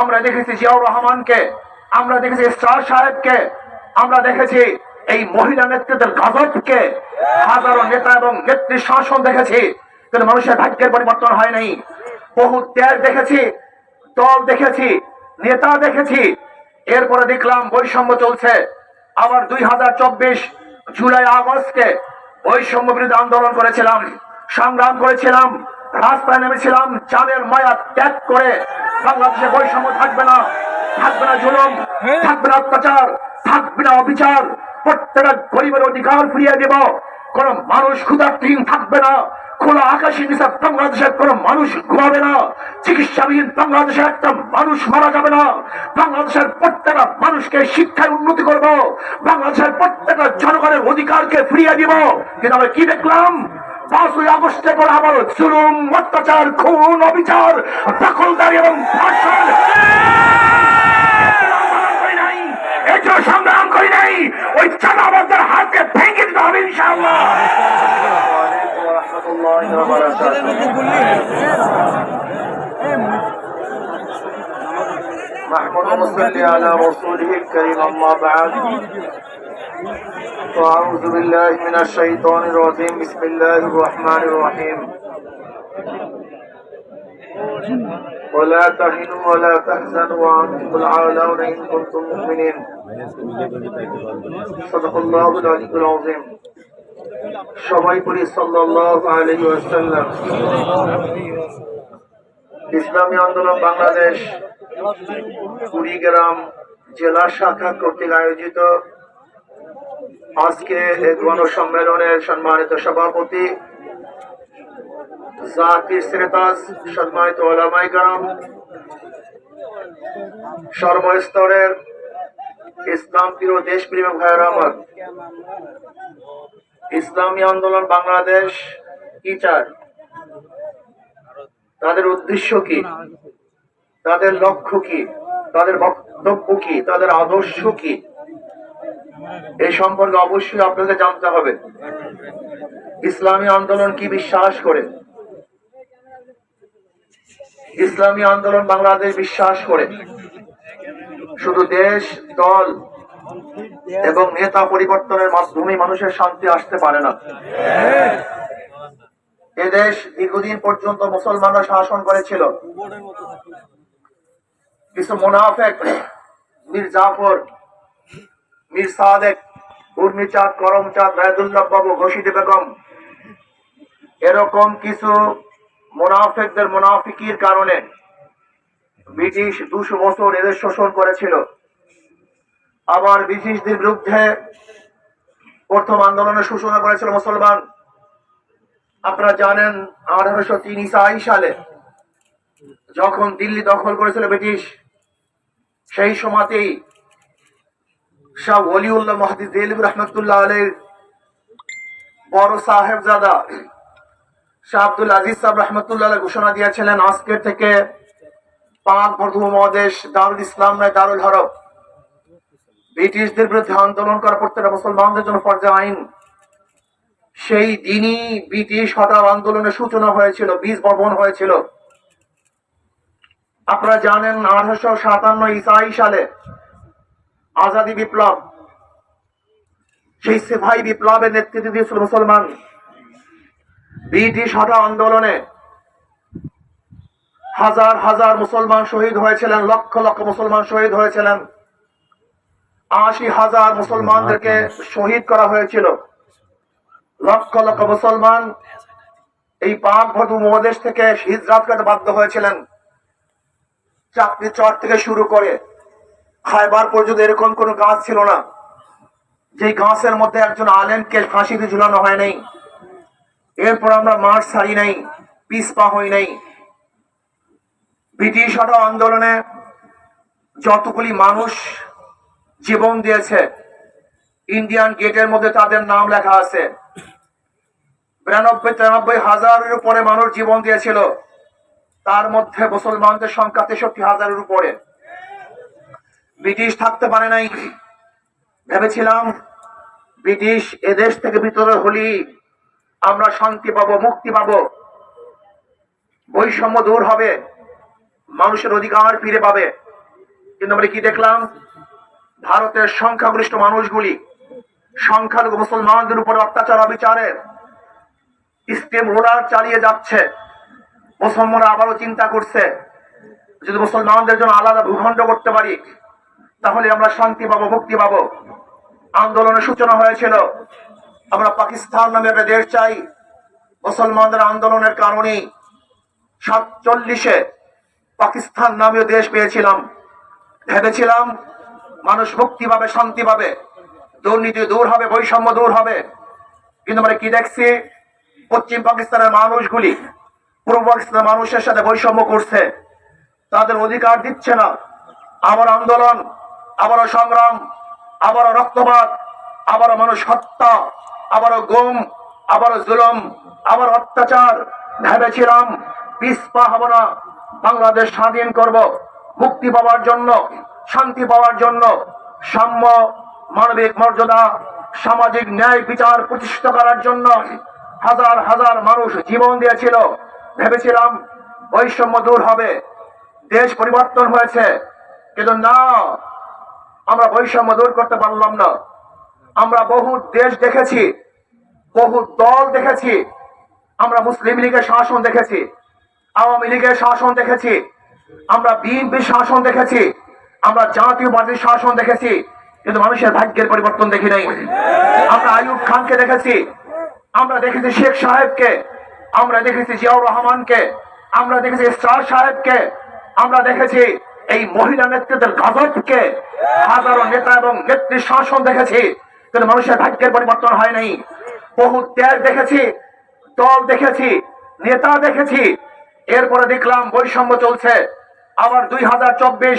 আমরা দেখেছি জিয়াউর রহমানকে, আমরা দেখেছি স্টার সাহেবকে, আমরা দেখেছি এই মহিলা নেতৃত্বের গাজবকে হাজারো নেতা এবং নেত্রী শাসন দেখেছি, কিন্তু মানুষের ভাগ্যের পরিবর্তন হয় নাই বহু ত্যাগ দেখেছি, দল দেখেছি, নেতা দেখেছি। এরপরে দেখলাম বৈষম্য চলছে। আবার দুই হাজার চব্বিশ জুলাই আগস্টে বৈষম্য বিরোধী আন্দোলন করেছিলাম, সংগ্রাম করেছিলাম। রাস্তায় নেমেছিলাম চাঁদের মায়া ত্যাগ করে বাংলাদেশে বৈষম্য থাকবে না থাকবে না জুলুম থাকবে না অত্যাচার থাকবে না অবিচার। প্রত্যেকটা গরিবের অধিকার ফিরিয়ে দেব। কোন মানুষ ক্ষুধার্থহীন থাকবে না খোলা আকাশের নিচে বাংলাদেশের কোন মানুষ ঘুমাবে না চিকিৎসাবিহীন বাংলাদেশে একটা মানুষ মারা যাবে না। বাংলাদেশের প্রত্যেকটা মানুষকে শিক্ষায় উন্নতি করব। বাংলাদেশের প্রত্যেকটা জনগণের অধিকারকে ফিরিয়ে দিব। কিন্তু আমরা কি দেখলাম? পাঁচই আগস্টের পর আবারও জুলুম, অত্যাচার, খুন, অবিচার, দখলদারি এবং ধর্ষণ। করি নাই এই জন্য সংগ্রাম করি নাই। ওই চাঁদাবাজদের হাতকে ভেঙে দিতে হবে ইনশাআল্লাহ। محمد صل على رسوله الكريم أما بعد فأعوذ بالله من الشيطان الرجيم بسم الله الرحمن الرحيم ولا تهنوا ولا تحزنوا وأنتم العالون إن كنتم مؤمنين صدق الله العلي العظيم সবাই পড়ি সাল্লাল্লাহু আলাইহি ওয়াসাল্লাম ইসলামী আন্দোলন বাংলাদেশ কুড়িগ্রাম জেলা শাখা কর্তৃক আয়োজিত আজকে গণসম্মেলনের সম্মানিত সভাপতি জাকির শ্রেতাজ সম্মানিত ওলামাই গ্রাম সর্বস্তরের ইসলাম প্রিয় দেশপ্রেমী ভাইয়ের আমার। ইসলামী আন্দোলন বাংলাদেশ চায়? তাদের উদ্দেশ্য কি? তাদের লক্ষ্য কি? তাদের বক্তব্য কি? তাদের আদর্শ কি? এই সম্পর্কে অবশ্যই আপনাকে জানতে হবে। ইসলামী আন্দোলন কি বিশ্বাস করে? ইসলামী আন্দোলন বাংলাদেশ বিশ্বাস করে। শুধু দেশ, দল এবং নেতা পরিবর্তনের মাধ্যমে মানুষের শান্তি আসতে পারে না। এদেশ দীর্ঘদিন পর্যন্ত মুসলমানরা শাসন করেছিল। কিছু মোনাফেক, মীর জাফর, মীর সাদেক, উর্মিচাঁদ, করমচাঁদ রায়দুল্লাহ বাবু ঘোষিদ বেগম, এরকম কিছু মোনাফেকদের, মোনাফিকির কারণে ব্রিটিশ দুশো বছর এদের শোষণ করেছিল। আবার ব্রিটিশদের বিরুদ্ধে প্রথম আন্দোলনের সূচনা করেছিল মুসলমান। আপনারা জানেন আঠারোশো তিন সালে যখন দিল্লি দখল করেছিল ব্রিটিশ সেই সময়তেই শাহ ওলিউল্লাহ মাহাদি দেলিব রহমতুল্লাহ আলের বড় সাহেবজাদা শাহ আব্দুল আজিজ সাহেব রহমতুল্লাহ ঘোষণা দিয়েছিলেন, আজকের থেকে পাক মহাদেশ দারুল ইসলাম নয় দারুল হরব ব্রিটিশদের বিরুদ্ধে আন্দোলন করা প্রত্যেকটা মুসলমানদের জন্য ফরজা আইন। সেই দিনই ব্রিটিশ হটাও আন্দোলনের সূচনা হয়েছিল, বীজ বপন হয়েছিল। আপনারা জানেন আঠারোশো সাতান্ন ইসাই সালে আজাদি বিপ্লব, সেই সিপাহী বিপ্লবের নেতৃত্ব দিয়েছিল মুসলমান ব্রিটিশ হটাও আন্দোলনে হাজার হাজার মুসলমান শহীদ হয়েছিলেন, লক্ষ লক্ষ মুসলমান শহীদ হয়েছিলেন। আশি হাজার মুসলমানদেরকে শহীদ করা হয়েছিল। লক্ষ লক্ষ মুসলমান এই পাক ভটু মহাদেশ থেকে হিজরাত করতে বাধ্য হয়েছিলেন। চাকরি চর থেকে শুরু করে খাইবার পর্যন্ত এরকম কোন গাছ ছিল না। যে গাছের মধ্যে একজন আলেমকে ফাঁসিতে ঝুলানো হয় নাই। এরপর আমরা মাঠ ছাড়ি নাই, পিসপা হই নাই। ব্রিটিশ হটাও আন্দোলনে যতগুলি মানুষ জীবন দিয়েছে, ইন্ডিয়ান গেটের মধ্যে তাদের নাম লেখা আছে। বিরানব্বই, তিরানব্বই হাজারের উপরে মানুষ জীবন দিয়েছিল। তার মধ্যে মুসলমানদের সংখ্যা তেষট্টি হাজারের উপরে। ব্রিটিশ থাকতে পারে নাই। ভেবেছিলাম, ব্রিটিশ এদেশ থেকে ভিতরে হলি আমরা শান্তি পাবো, মুক্তি পাবো। বৈষম্য দূর হবে, মানুষের অধিকার ফিরে পাবে। কিন্তু আমরা কি দেখলাম? ভারতের সংখ্যাগরিষ্ঠ মানুষগুলি, সংখ্যালঘু মুসলমানদের উপর অত্যাচার, অবিচারে স্টেম রোলার চালিয়ে যাচ্ছে। মুসলমানরা আবারও চিন্তা করছে, যদি মুসলমানদের জন্য আলাদা ভূখণ্ড করতে পারি, তাহলে আমরা শান্তি পাবো, মুক্তি পাবো। আন্দোলনের সূচনা হয়েছিল, আমরা পাকিস্তান নামে একটা দেশ চাই, মুসলমানদের আন্দোলনের কারণেই সাতচল্লিশে পাকিস্তান নামীয় দেশ পেয়েছিলাম। ভেবেছিলাম, মানুষ মুক্তি পাবে, শান্তি পাবে, দুর্নীতি দূর হবে, বৈষম্য দূর হবে। কিন্তু আমরা কি দেখছি? পশ্চিম পাকিস্তানের মানুষগুলি পূর্ব পাকিস্তানের মানুষের সাথে বৈষম্য করছে। তাদের অধিকার দিচ্ছে না। আবার আন্দোলন, আবারও সংগ্রাম, আবারও রক্তপাত, আবারও মানুষ হত্যা, আবারও গুম, আবারও জুলুম আবার অত্যাচার। ভেবেছিলাম পিসপা হব না। বাংলাদেশ স্বাধীন করব, মুক্তি পাওয়ার জন্য, শান্তি পাওয়ার জন্য। সাম্য, মানবিক মর্যাদা, সামাজিক ন্যায় বিচার প্রতিষ্ঠিত করার জন্য হাজার হাজার মানুষ জীবন দিয়েছিল। ভেবেছিলাম বৈষম্য দূর হবে, দেশ পরিবর্তন হয়েছে, কিন্তু না, আমরা বৈষম্য দূর করতে পারলাম না। আমরা বহু দেশ দেখেছি, বহু দল দেখেছি, আমরা মুসলিম লীগের শাসন দেখেছি, আওয়ামী লীগের শাসন দেখেছি, আমরা বিএনপি শাসন দেখেছি, আমরা জাতীয় পার্টির শাসন দেখেছি, কিন্তু মানুষের ভাগ্যের পরিবর্তন দেখি নাই। আমরা আইয়ুব খানকে দেখেছি, আমরা দেখেছি শেখ সাহেবকে আমরা দেখেছি জিয়াউর রহমানকে, আমরা দেখেছি স্টার সাহেবকে, আমরা দেখেছি এই মহিলা নেতৃত্বের গাজবকে হাজারো নেতা এবং নেত্রী শাসন দেখেছি, কিন্তু মানুষের ভাগ্যের পরিবর্তন হয় নাই বহু ত্যাগ দেখেছি, দল দেখেছি, নেতা দেখেছি। এরপরে দেখলাম বৈষম্য চলছে। আবার দুই হাজার চব্বিশ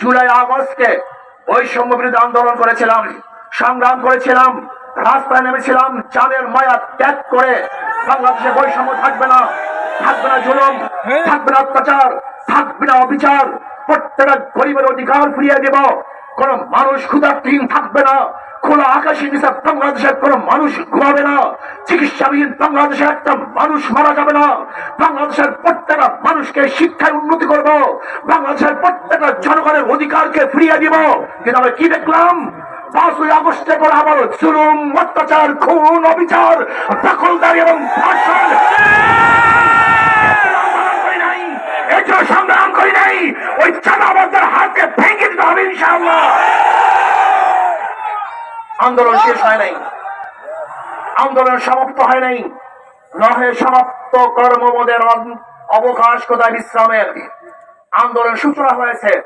জুলাই আগস্টকে বৈষম্য বিরুদ্ধে আন্দোলন করেছিলাম, সংগ্রাম করেছিলাম। রাস্তায় নেমেছিলাম চাঁদের মায়া ত্যাগ করে বাংলাদেশে বৈষম্য থাকবে না থাকবে না জুলুম থাকবে না অত্যাচার থাকবে না অবিচার। প্রত্যেকটা গরিবের অধিকার ফিরিয়ে দেব। কোন মানুষ ক্ষুধার্থহীন থাকবে না খোলা আকাশের নিচে বাংলাদেশের কোন মানুষ ঘুমাবে না চিকিৎসাবিহীন বাংলাদেশে একটা মানুষ মারা যাবে না। বাংলাদেশের প্রত্যেকটা মানুষকে শিক্ষায় উন্নতি করব। বাংলাদেশের প্রত্যেকটা জনগণের অধিকারকে ফিরিয়ে দিব। কিন্তু আমরা কি দেখলাম? অত্যাচার, খুন, অবিচার, দখলদারি এবং সংগ্রাম করি নাই, ওই ভেঙে দিতে হবে আন্দোলন শেষ হয় নাই। আন্দোলন সমাপ্ত হয় নাই। নহে সমাপ্ত কর্মবোধের অবকাশ কোথায় বিশ্রামের? আন্দোলন সূচনা হয়েছে।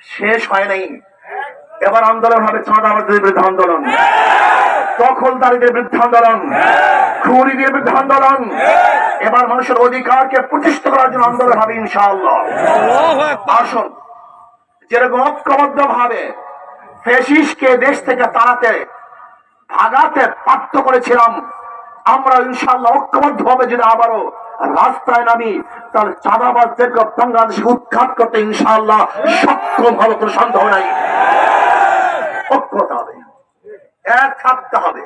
শেষ হয় নাই। এবার আন্দোলন হবে চাঁদাবাজদের বিরুদ্ধে আন্দোলন। দখলদারিদের বিরুদ্ধে আন্দোলন। খুনিদের বিরুদ্ধে আন্দোলন। এবার মানুষের অধিকারকে প্রতিষ্ঠিত করার জন্য আন্দোলন হবে ইনশাআল্লাহ। আসুন, যেরকম ঐক্যবদ্ধ ভাবে ফেসিসকে দেশ থেকে তাড়াতে, ভাগাতে বাধ্য করেছিলাম, আমরা ইনশাল্লাহ ঐক্যবদ্ধ ভাবে যদি আবারও রাস্তায় নামি, তাহলে চাঁদাবাজদেরকে বাংলাদেশে উৎখাত করতে ইনশাল্লাহ সক্ষম হবে কোনো সন্দেহ নাই। হবে। এক থাকতে হবে।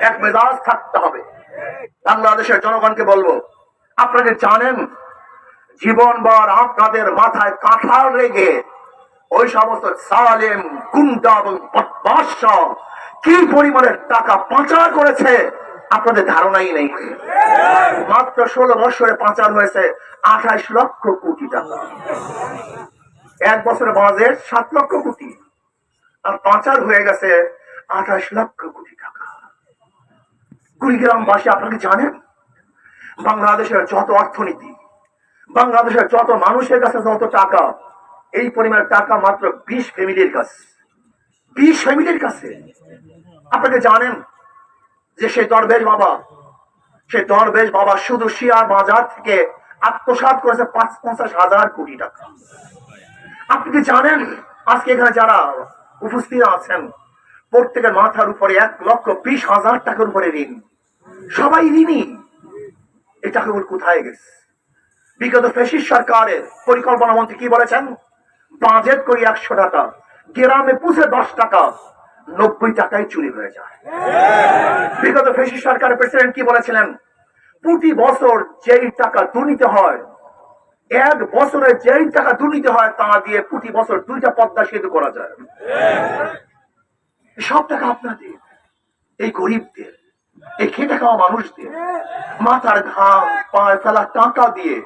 এক মেজাজ থাকতে হবে। বাংলাদেশের জনগণকে বলব আপনাকে জানেন জীবনভর আপনাদের মাথায় কাঁঠাল রেগে ওই সমস্ত সালেম, গুন্ডা এবং কি পরিমাণের টাকা পাচার করেছে, আপনাদের ধারণাই নেই। মাত্র ষোলো বছরে পাচার হয়েছে আঠাইশ লক্ষ কোটি টাকা। এক বছরে বাজেট সাত লক্ষ কোটি। আর পাচার হয়ে গেছে আঠাশ লক্ষ কোটি টাকা। কুড়িগ্রামবাসী আপনাকে জানেন? বাংলাদেশের যত অর্থনীতি, বাংলাদেশের যত মানুষের কাছে যত টাকা, এই পরিমাণের টাকা মাত্র বিশ ফ্যামিলির কাছে। বিশ ফ্যামিলির কাছে। আপনাকে জানেন যে সেই দরবেশ বাবা, সেই দরবেশ বাবা শুধু শিয়ার বাজার থেকে আত্মসাৎ করেছে পাঁচ পঞ্চাশ হাজার কোটি টাকা। আপনি কি জানেন আজকে এখানে যারা উপস্থিত আছেন। প্রত্যেকের মাথার উপরে এক লক্ষ বিশ হাজার টাকার উপরে ঋণ। সবাই ঋণী। এই টাকাগুলো কোথায় গেছে? বিগত ফেসিস সরকারের পরিকল্পনা মন্ত্রী কি বলেছেন? বাজেট করি একশো টাকা, গ্রামে পুষে দশ টাকা, নব্বই টাকায় চুরি হয়ে যায়। বিগত ফেসিস সরকারের প্রেসিডেন্ট কি বলেছিলেন? প্রতি বছর যেই টাকা দুর্নীতি হয় এক বছরে যেই টাকা দুর্নীতি হয়, তা দিয়ে প্রতি বছর দুইটা পদ্মা সেতু করা যায়। সব টাকা আপনাদের, এই গরিবদের, এই খেটে খাওয়া মানুষদের, মাথার ঘাম, পায়ে ফেলা টাকা দিয়ে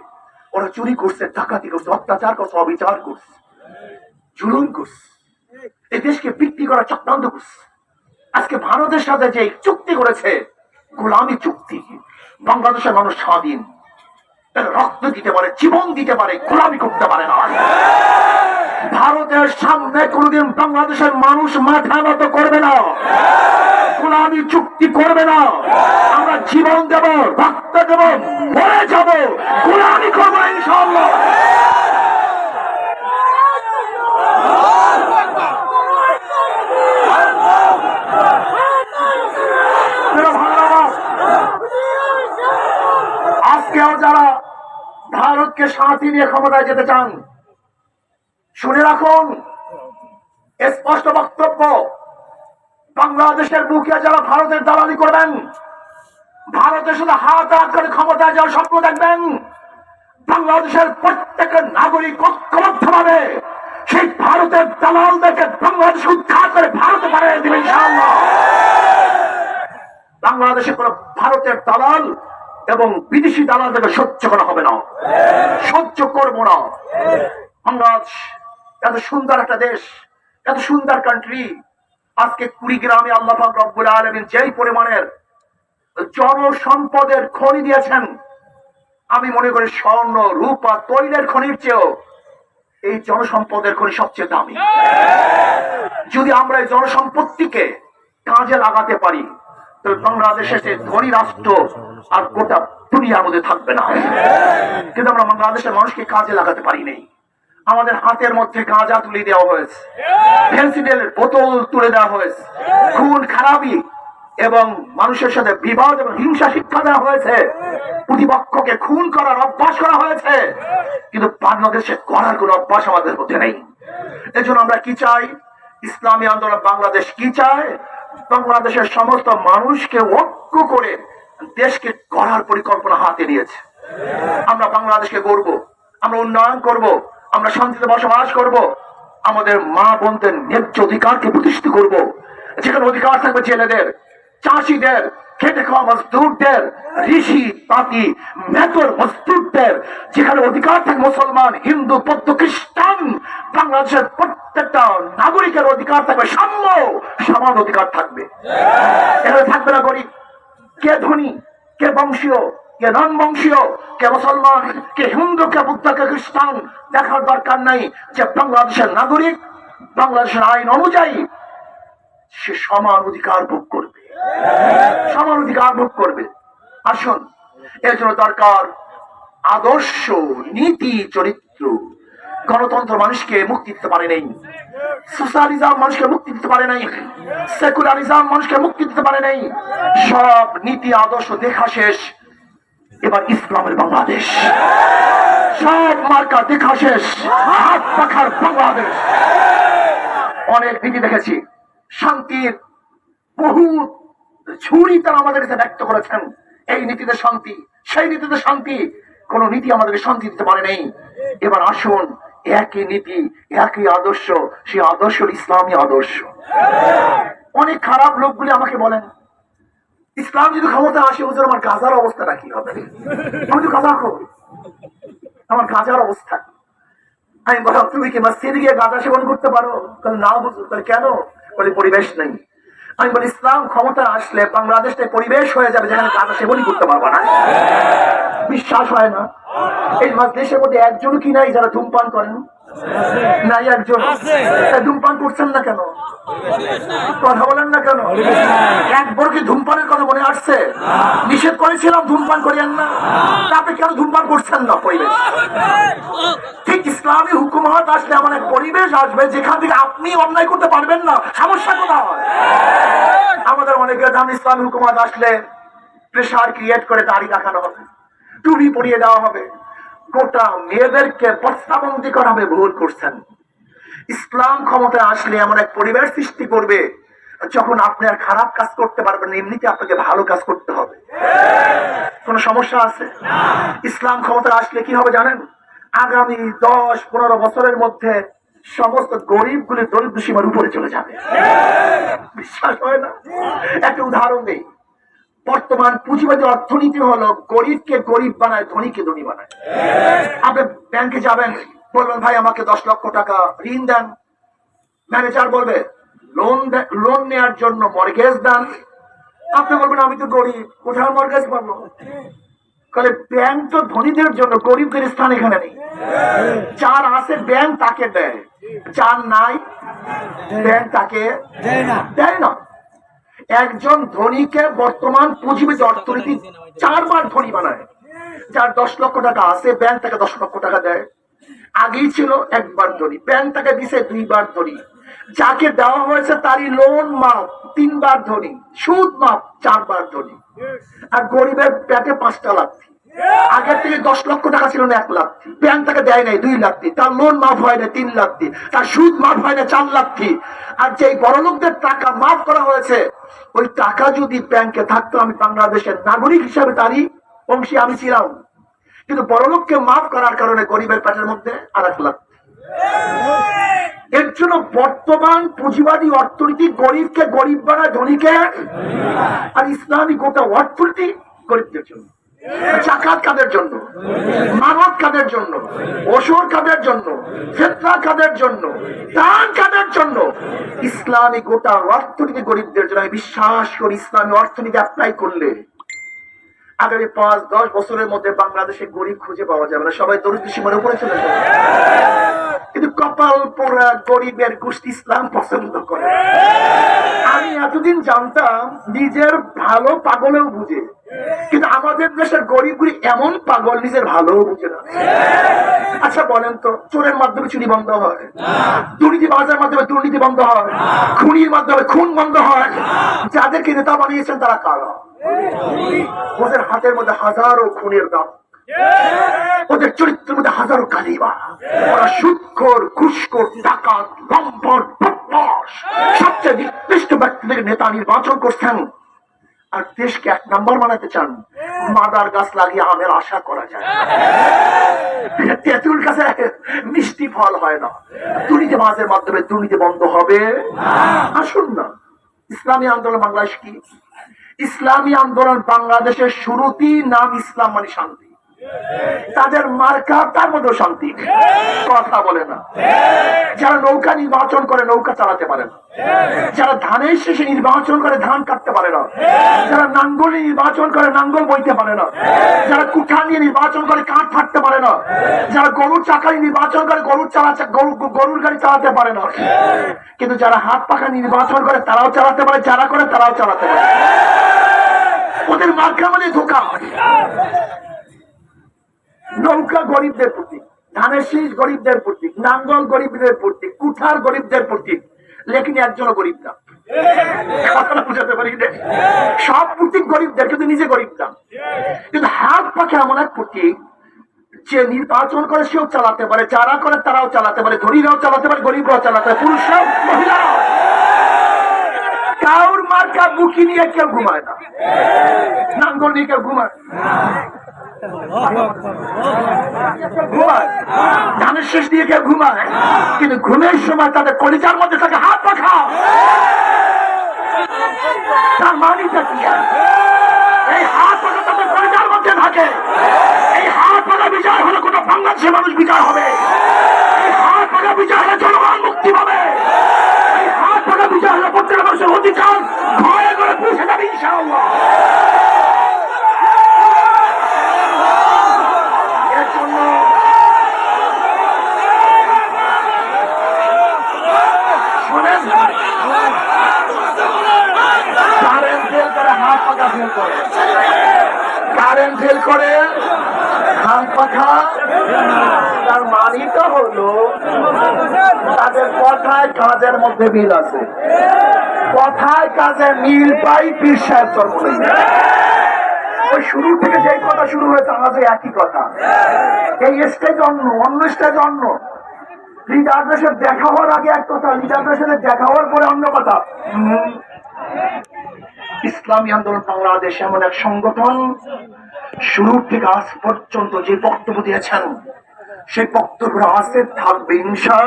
ওরা চুরি করছে, ডাকাতি করছে, অত্যাচার করছে, অবিচার করছে, জুলুম করছে এই দেশকে বিক্রি করা চক্রান্ত করছে। আজকে ভারতের সাথে যে চুক্তি করেছে, গোলামী চুক্তি, বাংলাদেশের মানুষ স্বাধীন। রক্ত দিতে পারে জীবন দিতে পারে গোলামি করতে পারে না। ভারতের সামনে কোনোদিন বাংলাদেশের মানুষ মাথা নত করবে না। গোলামি চুক্তি করবে না। আমরা জীবন দেব রক্ত দেব মরে যাব গোলামি করব ভাইরা, আজকেও যারা ভারতকে সাথী নিয়ে ক্ষমতায় যেতে চান? শুনে রাখুন, স্পষ্ট বক্তব্য, বাংলাদেশের বুকে যারা ভারতের দালালি করবেন ভারতের সাথে হাত হাত করে ক্ষমতায় যাওয়ার স্বপ্ন দেখবেন, বাংলাদেশের প্রত্যেকের নাগরিক ঐক্যবদ্ধ ভাবে সেই ভারতের দালালদেরকে বাংলাদেশ উদ্ধার করে ভারতে পাঠিয়ে দেবে ইনশাআল্লাহ। বাংলাদেশে কোন ভারতের দালাল এবং বিদেশি দালালদেরকে সহ্য করা হবে না। সহ্য করব না। বাংলাদেশ, এত সুন্দর একটা দেশ, এত সুন্দর কান্ট্রি আজকে কুড়িগ্রামে আল্লাহ রব্বুল আলমিন যেই পরিমাণের জনসম্পদের খনি দিয়েছেন, আমি মনে করি স্বর্ণ, রূপা, তৈলের খনির চেয়েও এই জনসম্পদের খনি সবচেয়ে দামি। যদি আমরা এই জনসম্পত্তিকে কাজে লাগাতে পারি তাহলে বাংলাদেশের যে ধনী রাষ্ট্র আর গোটা দুনিয়ার মধ্যে থাকবে না। কিন্তু আমরা বাংলাদেশের মানুষকে কাজে লাগাতে পারি নাই। আমাদের হাতের মধ্যে গাঁজা তুলে দেওয়া হয়েছে। বোতল তুলে দেওয়া হয়েছে। খুন, খারাপি এবং মানুষের সাথে বিবাদ এবং হিংসা শিক্ষা দেওয়া হয়েছে। প্রতিপক্ষকে খুন করার অভ্যাস করা হয়েছে। কিন্তু বাংলাদেশে করার কোনো অভ্যাস আমাদের মধ্যে নেই। এজন্য আমরা কি চাই? ইসলামী আন্দোলন বাংলাদেশ কি চায়? বাংলাদেশের সমস্ত মানুষকে ঐক্য করে দেশকে গড়ার পরিকল্পনা হাতে নিয়েছে। আমরা বাংলাদেশকে গড়ব, আমরা উন্নয়ন করব, আমরা শান্তিতে বসবাস করব, আমাদের মা বোনদের ন্যায্য অধিকারকে প্রতিষ্ঠিত করব। যেখানে অধিকার থাকবে ছেলেদের, চাষিদের খেটে খাওয়া মজদুরদের ঋষি তাঁতি মেতর মজদুরদের যেখানে অধিকার থাকবে মুসলমান হিন্দু বৌদ্ধ খ্রিস্টান বাংলাদেশের প্রত্যেকটা নাগরিকের অধিকার থাকবে সাম্য সমান অধিকার থাকবে। এখানে থাকবে না গরিব কে ধনী কে বংশীয় কে নন বংশীয় কে মুসলমান কে হিন্দু কে বুদ্ধ কে খ্রিস্টান দেখার দরকার নাই যে বাংলাদেশের নাগরিক বাংলাদেশের আইন অনুযায়ী সে সমান অধিকার ভোগ করবে। সমান অধিকার ভোগ করবে। আসুন, এর জন্য দরকার আদর্শ নীতি চরিত্র। গণতন্ত্র মানুষকে মুক্তি দিতে পারে নাই। সোশ্যালিজম মানুষকে মুক্তি দিতে পারে নাই। সেকুলারিজম মানুষকে মুক্তি দিতে পারে নাই। সব নীতি, আদর্শ, দেখা শেষ। এবার ইসলামের বাংলাদেশ। সব মার্কা দেখা শেষ। হাত পাখার বাংলাদেশ। অনেক নীতি দেখেছি। শান্তির বহু ঝুড়ি তারা আমাদের কাছে ব্যক্ত করেছেন। এই নীতিতে শান্তি, সেই নীতিতে শান্তি। কোন নীতি আমাদেরকে শান্তি দিতে পারে নেই। এবার আসুন, একই নীতি, একই আদর্শ, সেই আদর্শ ইসলামী আদর্শ। অনেক খারাপ লোকগুলি আমাকে বলেন, ইসলাম যদি ক্ষমতা আসে, হুজুর, আমার গাজার অবস্থাটা কি হবে? আমি তো গাজা খাব। আমার গাজার অবস্থা। আমি বললাম, তুমি কি মসজিদে গিয়ে গাঁজা সেবন করতে পারো? কাল না বুঝো তাহলে কেন? বলে, পরিবেশ নেই। আমি বলি ইসলাম ক্ষমতা আসলে বাংলাদেশে পরিবেশ হয়ে যাবে যেখানে তারা সেবনই করতে পারব না। বিশ্বাস হয় না। এই মাস দেশের মধ্যে একজন কি নাই যারা ধূমপান করেন? নাই একজন। ধূমপান করছেন না কেন? কথা বলেন না কেন? একবার কি ধূমপানের কথা মনে আসছে? নিষেধ করেছিলাম ধূমপান করিয়েন না। আপনি কেন ধূমপান করছেন না পরিবেশ? ঠিক ইসলামী হুকুমত আসলে এমন এক পরিবেশ আসবে যেখান থেকে আপনি অন্যায় করতে পারবেন না। সমস্যা কোথায়? আমাদের অনেকে দাম ইসলামী হুকুমত আসলে প্রেশার ক্রিয়েট করে দাড়ি রাখানো হবে। টুপি পরিয়ে দেওয়া হবে। গোটা মেয়েদেরকে বস্তাবন্দি করা হবে ভুল করছেন। ইসলাম ক্ষমতায় আসলে এমন এক পরিবেশ সৃষ্টি করবে, যখন আপনি আর খারাপ কাজ করতে পারবেন এমনিতে আপনাকে ভালো কাজ করতে হবে। কোন সমস্যা আছে? ইসলাম ক্ষমতা আসলে কি হবে জানেন? আগামী দশ পনেরো বছরের মধ্যে সমস্ত গরিবগুলি দরিদ্র সীমার উপরে চলে যাবে। বিশ্বাস হয় না? একটা উদাহরণ দেই। বর্তমান পুঁজিবাদী অর্থনীতি হলো গরিবকে গরিব বানায় ধনীকে ধনী বানায়। আপনি ব্যাংকে যাবেন বলবেন ভাই আমাকে দশ লক্ষ টাকা ঋণ দেন। ম্যানেজার বলবে লোন লোন নেওয়ার জন্য মর্গেজ দেন। আপনি বলবেন আমি তো গরিব কোথায় মর্গেজ পাবো? তাহলে ব্যাংক তো ধনীদের জন্য গরিবদের স্থান এখানে নেই। যার আছে ব্যাংক তাকে দেয় যার নাই ব্যাংক তাকে দেয় না। একজন ধনীকে বর্তমান পুঁজিবিদ অর্থনীতি চারবার ধনী বানায়। যার দশ লক্ষ টাকা আছে, ব্যাংক তাকে দশ লক্ষ টাকা দেয়। আগেই ছিল একবার ধরি ব্যাংক তাকে দিছে দুইবার ধরি যাকে দেওয়া হয়েছে তারই লোন মাপ তিনবার ধরি সুদ মাপ চারবার ধরি আর গরিবের পেটে পাঁচটা লাথি। আগের থেকে দশ লক্ষ টাকা ছিল না এক লাখি। ব্যাংক তাকে দেয় নাই দুই লাখি তার লোন মাফ হয় না তিন লাখি তার সুদ মাফ হয় না চার লাখি আর যেই বড় লোকদের টাকা মাফ করা হয়েছে, ওই টাকা যদি ব্যাংকে থাকতো, আমি বাংলাদেশের নাগরিক হিসাবে তারই অংশী আমি ছিলাম। কিন্তু বড় লোককে মাফ করার কারণে গরিবের পেটের মধ্যে আর এক লাখ। এর জন্য বর্তমান পুঁজিবাদী অর্থনীতি গরিবকে গরিব বানায়, ধনীকে আর ইসলামী গোটা অর্থনীতি গরিবদের জন্য। জাকাত কাদের জন্য? মানব কাদের জন্য? কাদের জন্য? কাদের জন্য? দান কাদের জন্য? ইসলামী গোটা অর্থনীতি গরিবদের জন্য আমি বিশ্বাস করি ইসলামী অর্থনীতি অ্যাপ্লাই করলে আগামী পাঁচ, দশ বছরের মধ্যে বাংলাদেশে গরিব খুঁজে পাওয়া যাবে না। সবাই দরিদ্র সীমার উপরে চলে যাবে কিন্তু কপাল পোড়া গরিবের গোষ্ঠী ইসলাম পছন্দ করে। আমি এতদিন জানতাম নিজের ভালো পাগলেও বুঝে। কিন্তু আমাদের দেশের গরিবগুলি এমন পাগল, নিজের ভালো বুঝে না। আচ্ছা বলেন তো, চোরের মাধ্যমে চুরি বন্ধ হয়? দুর্নীতি বাজার মাধ্যমে দুর্নীতি বন্ধ হয়? খুনির মাধ্যমে খুন বন্ধ হয়? যাদেরকে নেতা বানিয়েছেন, তারা কারা? ওদের হাতের মধ্যে হাজারো খুনের দাম ওদের চরিত্রের মধ্যে হাজারো কালিবা ওরা সুৎখর ঘুষখোর ডাকাত, লম্পট সবচেয়ে নিকৃষ্ট ব্যক্তিদের নেতা নির্বাচন করছেন আর দেশকে এক নাম্বার বানাতে চান মাদার গাছ লাগিয়ে আমের আশা করা যায় তেঁতুল গাছে মিষ্টি ফল হয় না। দুর্নীতি মাঝের মাধ্যমে দুর্নীতি বন্ধ হবে। আসুন না। ইসলামী আন্দোলন বাংলাদেশ কি? ইসলামী আন্দোলন বাংলাদেশের শুরুতেই নাম ইসলাম মানে শান্তি। তাদের মার্কা, তার মধ্যে শান্তি। কথা বলে না। যারা নৌকা নির্বাচন করে, নৌকা চালাতে পারে না। যারা ধানের শেষে নির্বাচন করে, ধান কাটতে পারে না। যারা নাঙ্গল নির্বাচন করে, নাঙ্গল বইতে পারে না। যারা কুঠা নিয়ে নির্বাচন করে, কাঠ থাকতে পারে না। যারা গরুর চাকা নির্বাচন করে, গরুর চালা, গরু, গরুর গাড়ি চালাতে পারে না। কিন্তু যারা হাত পাখা নির্বাচন করে, তারাও চালাতে পারে। যারা করে, তারাও চালাতে পারে। ওদের মার্কা মানে ধোকা। নৌকা গরিবদের প্রতীক ধানের শীষ গরিবদের প্রতীক, নাঙ্গল গরিবদের প্রতীক, কুঠার গরিবদের প্রতীক, লেকিন একজনও গরিব না। সব প্রতীক গরিবদের, কিন্তু নিজে গরিব না। কিন্তু হাত পাখে এমন এক প্রতীক, যে নির্বাচন করে সেও চালাতে পারে, যারা করে তারাও চালাতে পারে, ধনীরাও চালাতে পারে, গরিবরাও চালাতে পারে, পুরুষরাও মহিলাও কাউর মার্কা বুকি নিয়ে কেউ ঘুমায় না। নাঙ্গল নিয়ে কেউ ঘুমায় ঘুমায় ধানের শেষ দিয়ে কেউ ঘুমায়, কিন্তু ঘুমের সময় তাদের কলিজার মধ্যে থাকে হাত পাখা তার মানিটা এই হাত পাখা তাদের কলিজার মধ্যে থাকে। এই হাত পাখা বিচার হলে কোনো বাংলাদেশের মানুষ বিচার হবে। এই হাত পাখা বিচার হলে জনগণ মুক্তি পাবে। এই হাত পাখা বিচার হলে প্রত্যেক মানুষের অধিকার ঘরে ঘরে পৌঁছে যাবে ইনশাআল্লাহ এর জন্য শোনেন কারেন্ট ফেল করে কারেন্ট ফেল করে হাত পাখা। তার মানিটা হলো, তাদের কথায় কাজের মধ্যে মিল আছে। কথায় কাজে মিল পাই পীর সাহেব শুরু থেকে যেই কথা শুরু হয়েছে আজও একই কথা। এই স্টেজ অন্য অন্য স্টেজ অন্য। লিডারদের সাথে দেখা হওয়ার আগে এক কথা লিডারদের সাথে দেখা হওয়ার পরে অন্য কথা। ইসলামী আন্দোলন বাংলাদেশ এমন এক সংগঠন শুরু থেকে আজ পর্যন্ত যে বক্তব্য দিয়েছেন সেই বক্তব্য আছে থাকবে ইনশা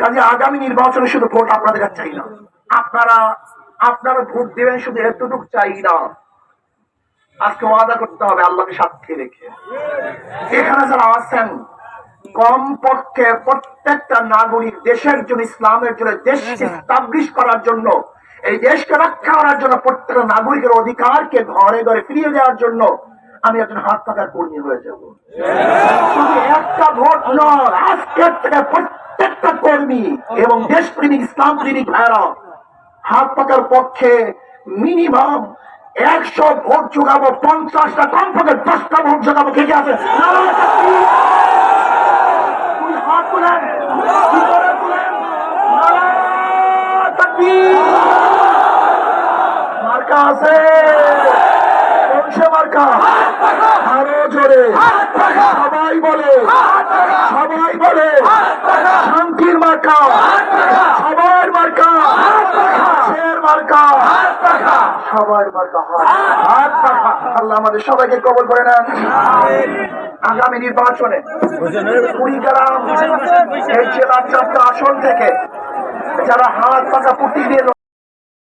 কাজে আগামী নির্বাচনে শুধু ভোট আপনাদের কাছে চাই না। আপনারা আপনারা ভোট দেবেন শুধু এতটুকু চাই না। আজকে ওয়াদা করতে হবে আল্লাহকে সাক্ষী রেখে। এখানে যারা আছেন কম পক্ষে প্রত্যেকটা নাগরিক দেশের জন্য ইসলামের জন্য দেশকে স্টাবলিশ করার জন্য এই দেশকে রক্ষা করার জন্য প্রত্যেকটা নাগরিকের অধিকারকে ঘরে ঘরে ফিরিয়ে দেওয়ার জন্য আমি একজন হাত পাকার কর্মী হয়ে যাব। একটা ভোট নয়, আজকের থেকে প্রত্যেকটা কর্মী এবং দেশপ্রেমিক ইসলাম প্রেমিক ভাইরা হাত পাকার পক্ষে মিনিমাম একশো ভোট যোগাবো, পঞ্চাশটা কম কমপক্ষে দশটা ভোট যোগাবো। কে কে আছে? হাত তুলেন দুই করে তুলেন নারায়ণ তাকবীর! মার্কা আছে। আরও জোরে। সবাই বলে। সবাই বলে। শান্তির মার্কা। সবার মার্কা। মার্কা। সবার মার্কা পাখা আল্লাহ আমাদের সবাইকে কবল করে নেন। আগামী নির্বাচনে কুড়িগ্রাম এই জেলার চারটা আসন থেকে যারা হাত পাকা পুটি দিয়ে